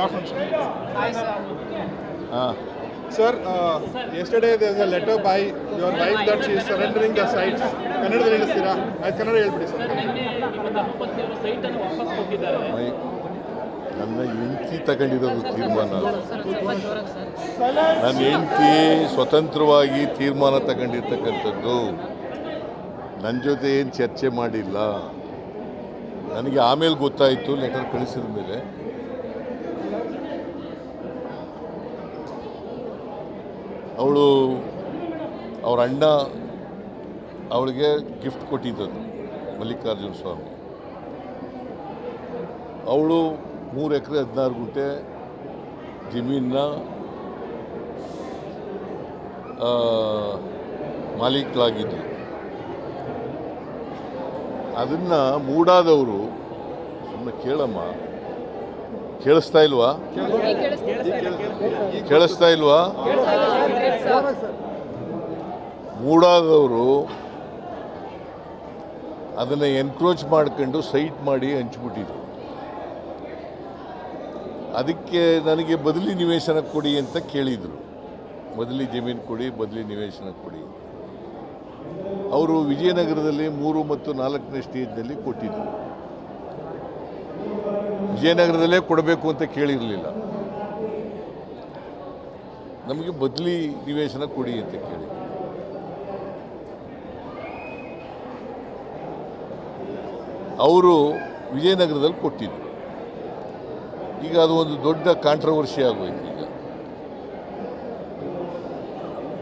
Good afternoon. ಹಾಂ Sir, uh, yesterday there was a letter by your wife that she is surrendering the sites. ಕನ್ನಡದಲ್ಲಿ ಹೇಳಿಸ್ತೀರಾ ಆಯ್ತು ಕನ್ನಡ ಹೇಳ್ಬಿಡಿ sir ನಿನ್ನೆ ನಿಮ್ಮ ದಂಪತಿಯವರು site ಅನ್ನು ವಾಪಸ್ ಕೊಟ್ಟಿದ್ದಾರೆ. ಮೈ ನನ್ನ ಹೆಂಡತಿ ತಗೊಂಡಿರೋದು ತೀರ್ಮಾನ. ನನ್ನ ಹೆಂಡತಿ ಸ್ವತಂತ್ರವಾಗಿ ತೀರ್ಮಾನ ತಗೊಂಡಿರ್ತಕ್ಕಂಥದ್ದು. ನನ್ನ ಜೊತೆ ಏನು ಚರ್ಚೆ ಮಾಡಿಲ್ಲ. ನನಗೆ ಆಮೇಲೆ ಗೊತ್ತಾಯಿತು ಲೆಟರ್ ಕಳಿಸಿದ ಮೇಲೆ. ಅವಳು ಅವ್ರ ಅಣ್ಣ ಅವಳಿಗೆ ಗಿಫ್ಟ್ ಕೊಟ್ಟಿದ್ದದ್ದು ಮಲ್ಲಿಕಾರ್ಜುನ ಸ್ವಾಮಿ. ಅವಳು ಮೂರು ಎಕರೆ ಹದಿನಾರು ಗುಂಟೆ ಜಮೀನ ಮಾಲೀಕರಾಗಿದ್ದರು ಅದನ್ನು ಮೂಡಾದವರು ಸುಮ್ಮನೆ ಕೇಳಮ್ಮ ಕೇಳಿಸ್ತಾ ಇಲ್ವಾ? ಕೇಳಿಸ್ತಾ ಇಲ್ವಾ? ಮೂಡಾದವರು ಅದನ್ನು ಎನ್ಕ್ರೋಚ್ ಮಾಡ್ಕೊಂಡು ಸೈಟ್ ಮಾಡಿ ಹಂಚ್ಬಿಟ್ಟಿದ್ರು. ಅದಕ್ಕೆ ನನಗೆ ಬದಲಿ ನಿವೇಶನ ಕೊಡಿ ಅಂತ ಕೇಳಿದರು. ಬದಲಿ ಜಮೀನು ಕೊಡಿ, ಬದಲಿ ನಿವೇಶನ ಕೊಡಿ. ಅವರು ವಿಜಯನಗರದಲ್ಲಿ ಮೂರು ಮತ್ತು ನಾಲ್ಕನೇ ಸ್ಟೇಜ್ನಲ್ಲಿ ಕೊಟ್ಟಿದ್ದರು ವಿಜಯನಗರದಲ್ಲೇ ಕೊಡಬೇಕು ಅಂತ ಕೇಳಿರಲಿಲ್ಲ. ನಮಗೆ ಬದಲಿ ನಿವೇಶನ ಕೊಡಿ ಅಂತ ಕೇಳಿ. ಅವರು ವಿಜಯನಗರದಲ್ಲಿ ಕೊಟ್ಟಿದ್ರು. ಈಗ ಅದು ಒಂದು ದೊಡ್ಡ ಕಾಂಟ್ರವರ್ಸಿ ಆಗೋಯ್ತು ಈಗ.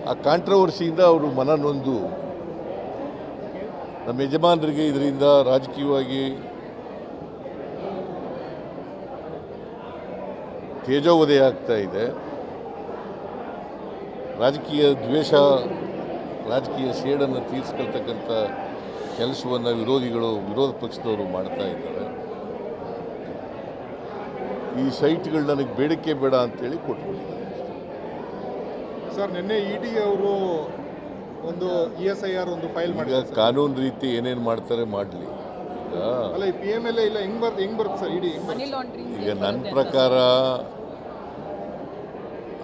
ಆ ಕಾಂಟ್ರವರ್ಸಿಯಿಂದ ಅವರು ಮನ ನೊಂದು. ನಮ್ಮ ಯಜಮಾನರಿಗೆ ಇದರಿಂದ ರಾಜಕೀಯವಾಗಿ ತೇಜೋವಧೆ ಆಗ್ತಾ ಇದೆ. ರಾಜಕೀಯ ದ್ವೇಷ ರಾಜಕೀಯ ಸೇಡನ್ನು ತೀರಿಸ್ಕೊಳ್ತಕ್ಕಂಥ ಕೆಲಸವನ್ನು ವಿರೋಧಿಗಳು ವಿರೋಧ ಪಕ್ಷದವರು ಮಾಡ್ತಾ ಇದ್ದಾರೆ. ಈ ಸೈಟ್ಗಳು ನನಗೆ ಬೇಡಿಕೆ ಬೇಡ ಅಂತೇಳಿ ಕೊಟ್ಬಿಟ್ಟಿದ್ದಾರೆ. ಸರ್ ನಿನ್ನೆ ಇ ಡಿ ಅವರು ಒಂದು ಇ ಎಸ್ ಐ ಆರ್ ಒಂದು ಫೈಲ್ ಮಾಡಿ ಕಾನೂನು ರೀತಿ ಏನೇನು ಮಾಡ್ತಾರೆ ಮಾಡಲಿ. ಈಗ ಅಲ್ಲ ಈ ಪಿ ಎಂ ಎಲ್ ಇಲ್ಲ ಹೆಂಗ್ ಬರ್ತದೆ ಹೆಂಗೆ ಬರುತ್ತೆ ಸರ್ ಇಡಿ? ಈಗ ನನ್ನ ಪ್ರಕಾರ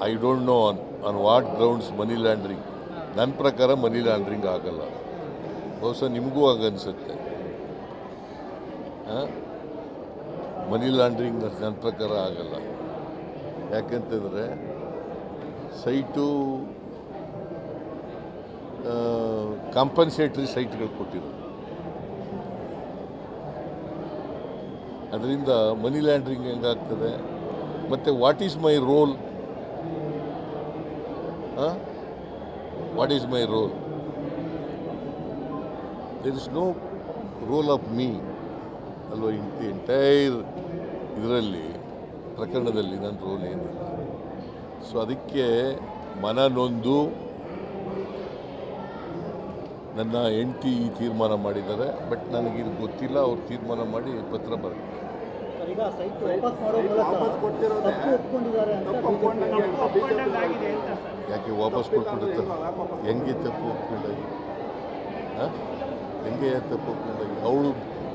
I don't know on what grounds money laundering ನನ್ನ ಪ್ರಕಾರ ಮನಿ ಲ್ಯಾಂಡ್ರಿಂಗ್ ಆಗಲ್ಲ. ಬಹುಶಃ ನಿಮಗೂ ಆಗನ್ಸುತ್ತೆ. ಮನಿ ಲ್ಯಾಂಡ್ರಿಂಗ್ ನನ್ನ ಪ್ರಕಾರ ಆಗಲ್ಲ. ಯಾಕಂತಂದರೆ ಸೈಟು ಕಾಂಪನ್ಸೇಟ್ರಿ ಸೈಟ್ಗಳು ಕೊಟ್ಟಿರೋದು. ಅದರಿಂದ ಮನಿ ಲ್ಯಾಂಡ್ರಿಂಗ್ ಹೆಂಗಾಗ್ತದೆ? ಮತ್ತು what is my role what is my role there is no role of me ಅಲ್ವ ದಿ ಎಂಟೈರ್ ಇದರಲ್ಲಿ ಪ್ರಕರಣದಲ್ಲಿ ನನ್ನ ರೋಲ್ ಏನಿಲ್ಲ. ಸೊ ಅದಕ್ಕೆ ಮನ ನೊಂದು ನನ್ನ ಹೆಂಡತಿ ಈ ತೀರ್ಮಾನ ಮಾಡಿದ್ದಾರೆ. ಬಟ್ ನನಗೆ ಇದು ಗೊತ್ತಿಲ್ಲ ಅವ್ರು ತೀರ್ಮಾನ ಮಾಡಿ ಪತ್ರ ಬರ್ತಾರೆ ಈಗ ಸೈಟ್ ವಾಪಸ್ ಮಾಡೋ ಮೂಲಕ ತಪ್ಪು ಒಪ್ಕೊಂಡಿದ್ದಾರೆ ಅಂತ ಯಾಕೆ ವಾಪಸ್ ಕೊಟ್ಬಿಡುತ್ತೆ? ಹೆಂಗೆ ತಪ್ಪು ಒಪ್ಕೊಂಡಾಗಿ? ಹಾಂ? ಹೆಂಗೆ ತಪ್ಪು ಒಪ್ಕೊಂಡಾಗಿ? ಅವಳು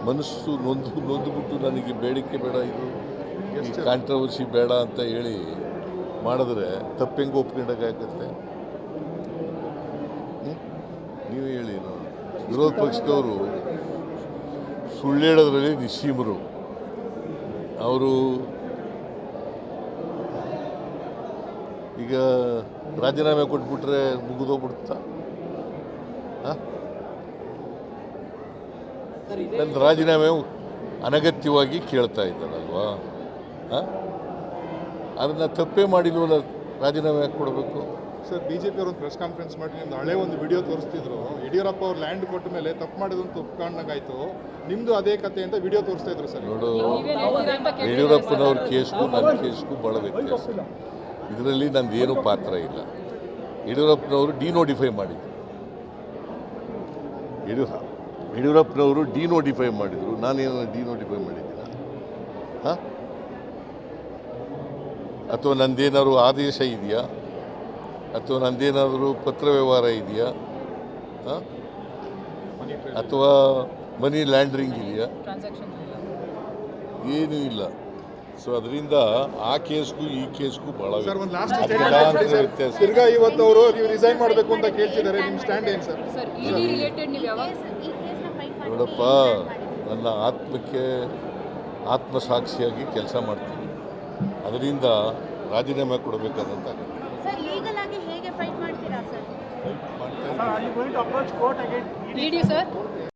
ಮನಸ್ಸು ನೊಂದು ನೊಂದುಬಿಟ್ಟು ನನಗೆ ಬೇಡಿಕೆ ಬೇಡ ಇದು. ಕಾಂಟ್ರವರ್ಸಿ ಬೇಡ ಅಂತ ಹೇಳಿ ಮಾಡಿದ್ರೆ ತಪ್ಪು ಹೆಂಗೆ ಒಪ್ಕೊಂಡಾಗತ್ತೆ ನೀವು ಹೇಳಿ ನೋಡಿ ವಿರೋಧ ಪಕ್ಷದವರು ಸುಳ್ಳು ಹೇಳೋದ್ರಲ್ಲಿ ನಿಸ್ಸೀಮರು. ಅವರು ಈಗ ರಾಜೀನಾಮೆ ಕೊಟ್ಬಿಟ್ರೆ ಮುಗಿದೋಗ್ಬಿಡುತ್ತಾ ನನ್ನ ರಾಜೀನಾಮೆ ಅನಗತ್ಯವಾಗಿ ಕೇಳ್ತಾ ಇದ್ದಾನಲ್ವಾ? ಹಾಂ? ಅದನ್ನು ತಪ್ಪೇ ಮಾಡಿಲ್ವಲ್ಲ ರಾಜೀನಾಮೆ ಯಾಕೆ ಕೊಡಬೇಕು? ಸರ್ ಬಿಜೆಪಿ ಅವರು ಒಂದು ಪ್ರೆಸ್ ಕಾನ್ಫರೆನ್ಸ್ ಮಾಡಿ ನಿಮ್ದು ಹಳೆ ಒಂದು ವಿಡಿಯೋ ತೋರಿಸ್ತಿದ್ರು. ಯಡಿಯೂರಪ್ಪ ಅವ್ರು ಲ್ಯಾಂಡ್ ಕೊಟ್ಟ ಮೇಲೆ ತಪ್ಪು ಮಾಡಿದಂತ ಒಪ್ಕೊಂಡಾಗಾಯ್ತು ನಿಮ್ದು ಅದೇ ಕತೆ ಅಂತ ವಿಡಿಯೋ ತೋರಿಸ್ತಾ ಇದ್ರು ಸರ್. ನೋಡು ಯಡಿಯೂರಪ್ಪನವ್ರ ಕೇಸ್ಗೂ ನನ್ನ ಕೇಸ್ಗೂ ಭಾಳ ವ್ಯತ್ಯಾಸ. ಇದರಲ್ಲಿ ನಂದೇನು ಪಾತ್ರ ಇಲ್ಲ. ಯಡಿಯೂರಪ್ಪನವರು ಡಿನೋಟಿಫೈ ಮಾಡಿದ್ರು. ಯಡಿಯೂರ ಯಡಿಯೂರಪ್ಪನವರು ಡಿನೋಟಿಫೈ ಮಾಡಿದರು. ನಾನೇನು ಡಿನೋಟಿಫೈ ಮಾಡಿದ್ದೀನ? ಹಾಂ? ಅಥವಾ ನಂದೇನಾದ್ರು ಆದೇಶ ಇದೆಯಾ? ಅಥವಾ ನಂದೇನಾದರೂ ಪತ್ರ ವ್ಯವಹಾರ ಇದೆಯಾ? ಹಾಂ? ಅಥವಾ ಮನಿ ಲ್ಯಾಂಡ್ರಿಂಗ್ ಇದೆಯಾ? ಏನೂ ಇಲ್ಲ. ಸೊ ಅದರಿಂದ ಆ ಕೇಸ್ಗೂ ಈ ಕೇಸ್ಗೂ ಬಹಳ ಸರ್ ಒಂದು ಲಾಸ್ಟ್ ಅಜಗಜಾಂತರ ಸರ್ ವ್ಯತ್ಯಾಸ. ತಿರ್ಗಾ ಇವತ್ತು ಅವರು ನೀವು ರಿಸೈನ್ ಮಾಡಬೇಕು ಅಂತ ಕೇಳ್ತಿದ್ದಾರೆ ನಿಮ್ಮ ಸ್ಟ್ಯಾಂಡ್ ಏನು ಸರ್ ಸರ್ ಇಡಿ ರಿಲೇಟೆಡ್ ನೀವು ಯಾವಾಗ? ನೋಡಪ್ಪ ನನ್ನ ಆತ್ಮಕ್ಕೆ ಆತ್ಮಸಾಕ್ಷಿಯಾಗಿ ಕೆಲಸ ಮಾಡ್ತೀನಿ. ಅದರಿಂದ ರಾಜೀನಾಮೆ ಕೊಡಬೇಕಾದಂತ ಸರ್ ಲೀಗಲ್ ಆಗಿ ಹೇಗೆ ಫೈಟ್ ಮಾಡ್ತೀರಾ ಸರ್